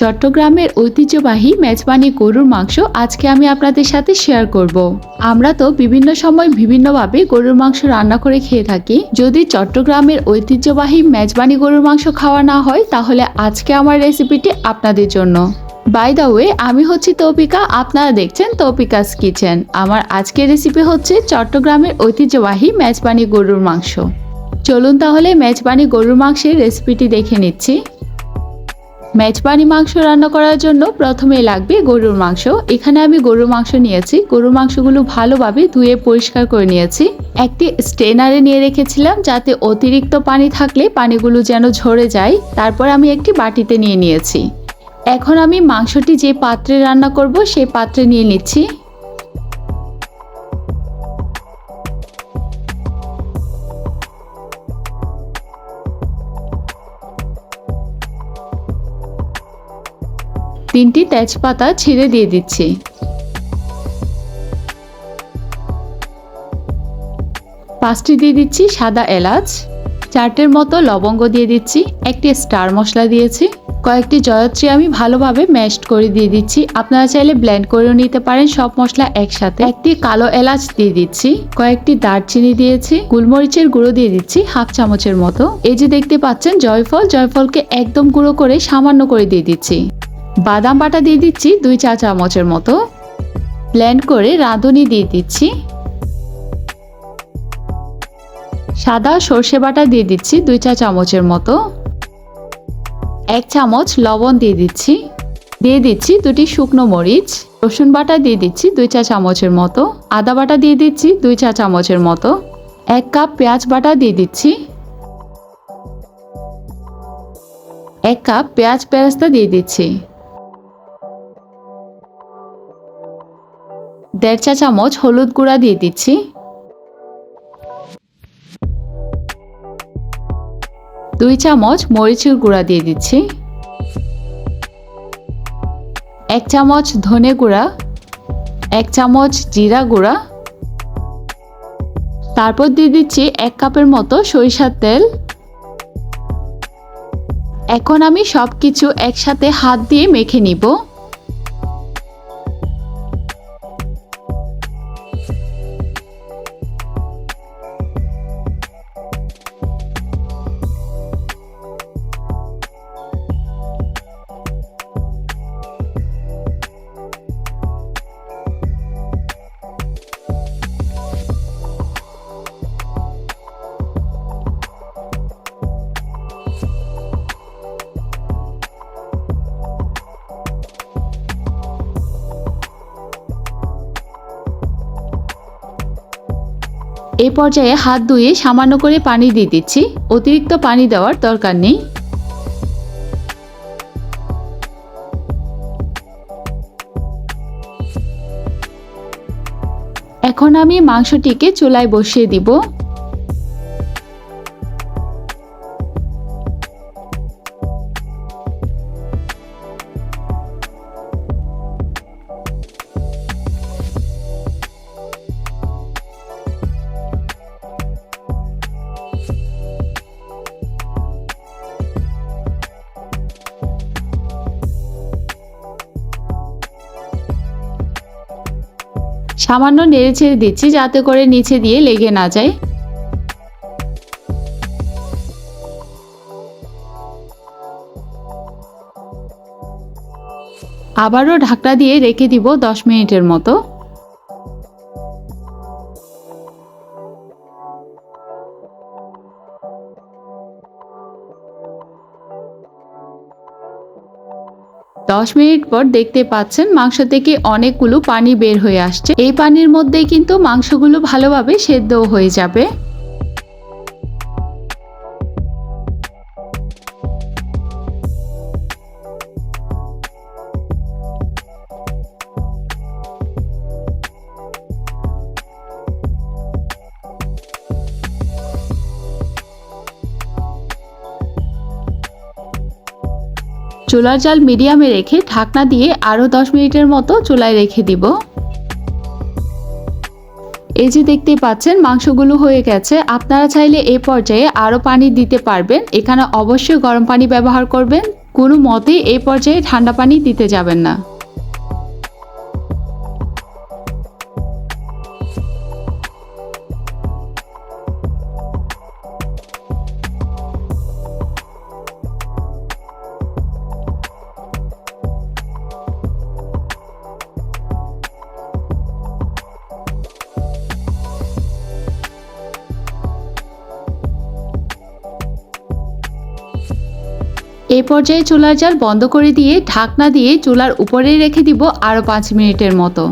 চট্টগ্রামের ঐতিহ্যবাহী মেজবানি গরুর মাংস আজকে আমি আপনাদের সাথে শেয়ার করব। আমরা তো বিভিন্ন সময় বিভিন্নভাবে গরুর মাংস রান্না করে খেয়ে থাকি। যদি চট্টগ্রামের ঐতিহ্যবাহী মেজবানি গরুর মাংস খাওয়া না হয়, তাহলে আজকে আমার রেসিপিটি আপনাদের জন্য। বাই দ্য ওয়ে আমি হচ্ছি তৌপিকা আপনারা দেখছেন তৌপিকাস কিচেন আমার আজকের রেসিপি হচ্ছে চট্টগ্রামের ঐতিহ্যবাহী মেজবানি গরুর মাংস। চলুন তাহলে মেজবানি গরুর মাংসের রেসিপিটি দেখে নিচ্ছি। মেজবানি মাংস রান্না করার জন্য প্রথমে লাগবে গরুর মাংস। এখানে আমি গরুর মাংস নিয়েছি। গরুর মাংসগুলো ভালোভাবে ধুয়ে পরিষ্কার করে নিয়েছি। একটি স্টেনারে নিয়ে রেখেছিলাম যাতে অতিরিক্ত পানি থাকলে পানিগুলো যেন ঝরে যায়। তারপর আমি একটি বাটিতে নিয়ে নিয়েছি। এখন আমি মাংসটি যে পাত্রে রান্না করব সে পাত্রে নিয়ে নিচ্ছি। তিনটি তেজপাতা ছিঁড়ে দিয়ে দিচ্ছি। পাঁচটি দিয়ে দিচ্ছি সাদা এলাচ। চারটের মতো লবঙ্গ দিয়ে দিচ্ছি, একটি স্টার মশলা দিয়েছি। কয়েকটি জয়ত্রী আমি ভালোভাবে ম্যাশড করে দিয়ে দিচ্ছি। আপনারা চাইলে ব্লেন্ড করেও নিতে পারেন, সব মশলা একসাথে। একটি কালো এলাচ দিয়ে দিচ্ছি, কয়েকটি দারচিনি দিয়েছি, গুলমরিচের গুঁড়ো দিয়ে দিচ্ছি হাফ চামচের মতো। এই যে দেখতে পাচ্ছেন, জয়ফল, জয়ফলকে একদম গুঁড়ো করে সামান্য করে দিয়ে দিচ্ছি। বাদাম বাটা দিয়ে দিচ্ছি দুই চা চামচের মতো। ব্লেন্ড করে রাঁধুনি দিয়ে দিচ্ছি। সাদা সর্ষে বাটা দিয়ে দিচ্ছি দুই চা চামচের মতো। এক চামচ লবণ দিয়ে দিচ্ছি। দিয়ে দিচ্ছি দুটি শুকনো মরিচ। রসুন বাটা দিয়ে দিচ্ছি দুই চা চামচের মতো। আদা বাটা দিয়ে দিচ্ছি দুই চা চামচের মতো। এক কাপ পেঁয়াজ বাটা দিয়ে দিচ্ছি। এক কাপ পেঁয়াজ পেঁয়াজটা দিয়ে দিচ্ছি। দেড় চা চামচ হলুদ গুঁড়া দিয়ে দিচ্ছি। দুই চামচ মরিচের গুঁড়া দিয়ে দিচ্ছি। এক চামচ ধনে গুঁড়া, এক চামচ জিরা গুঁড়া। তারপর দিয়ে দিচ্ছি এক কাপের মতো সরিষার তেল। এখন আমি সব কিছু একসাথে হাত দিয়ে মেখে নিব। এই পর্যায়ে হাত ধুয়ে সামান্য করে পানি দিয়ে দিচ্ছি। অতিরিক্ত পানি দেওয়ার দরকার নেই। এখন আমি মাংসটিকে চুলায় বসিয়ে দিব। সামান্য নেড়ে ছেড়ে দিচ্ছি যাতে করে নিচে দিয়ে লেগে না যায়। আবারও ঢাকনা দিয়ে রেখে দিব দশ মিনিটের মতো। দশ মিনিট পর দেখতে পাচ্ছেন মাংস থেকে অনেকগুলো পানি বের হয়ে আসছে। এই পানির মধ্যেই কিন্তু মাংসগুলো ভালোভাবে সেদ্ধ হয়ে যাবে। চুলার জাল মিডিয়ামে রেখে ঢাকনা দিয়ে আরও দশ মিনিটের মতো চুলায় রেখে দিব। এই যে দেখতে পাচ্ছেন, মাংসগুলো হয়ে গেছে। আপনারা চাইলে এ পর্যায়ে আরও পানি দিতে পারবেন। এখানে অবশ্যই গরম পানি ব্যবহার করবেন। কোনো মতেই এই পর্যায়ে ঠান্ডা পানি দিতে যাবেন না। এই পর্যায়ে চুলার জাল বন্ধ করে দিয়ে ঢাকনা দিয়ে চুলার উপরে রেখে দিব আরও পাঁচ মিনিটের মতো।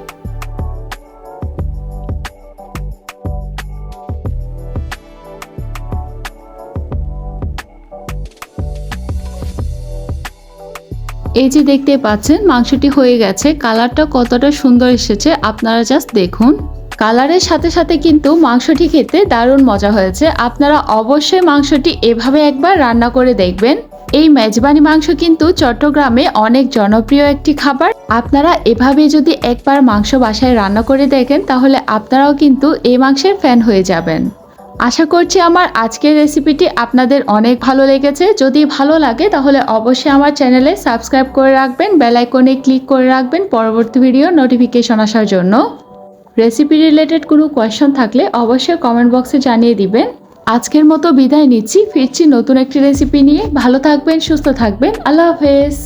এই যে দেখতে পাচ্ছেন, মাংসটি হয়ে গেছে। কালারটা কতটা সুন্দর এসেছে, আপনারা জাস্ট দেখুন। কালারের সাথে সাথে কিন্তু মাংসটি খেতে দারুণ মজা হয়েছে। আপনারা অবশ্যই মাংসটি এভাবে একবার রান্না করে দেখবেন। এই মেজবানি মাংস কিন্তু চট্টগ্রামে অনেক জনপ্রিয় একটি খাবার। আপনারা এভাবে যদি একবার মাংস বাসায় রান্না করে দেখেন, তাহলে আপনারাও কিন্তু এই মাংসের ফ্যান হয়ে যাবেন। আশা করছি আমার আজকের রেসিপিটি আপনাদের অনেক ভালো লেগেছে। যদি ভালো লাগে, তাহলে অবশ্যই আমার চ্যানেলে সাবস্ক্রাইব করে রাখবেন বেল আইকনে ক্লিক করে রাখবেন পরবর্তী ভিডিও নোটিফিকেশন আসার জন্য। রেসিপি রিলেটেড কোনো কোয়েশ্চন থাকলে অবশ্যই কমেন্ট বক্সে জানিয়ে দিবেন। আজকের মতো বিদায় নিচ্ছি, ফিরছি নতুন একটি রেসিপি নিয়ে। ভালো থাকবেন, সুস্থ থাকবেন। আল্লাহ হাফেজ।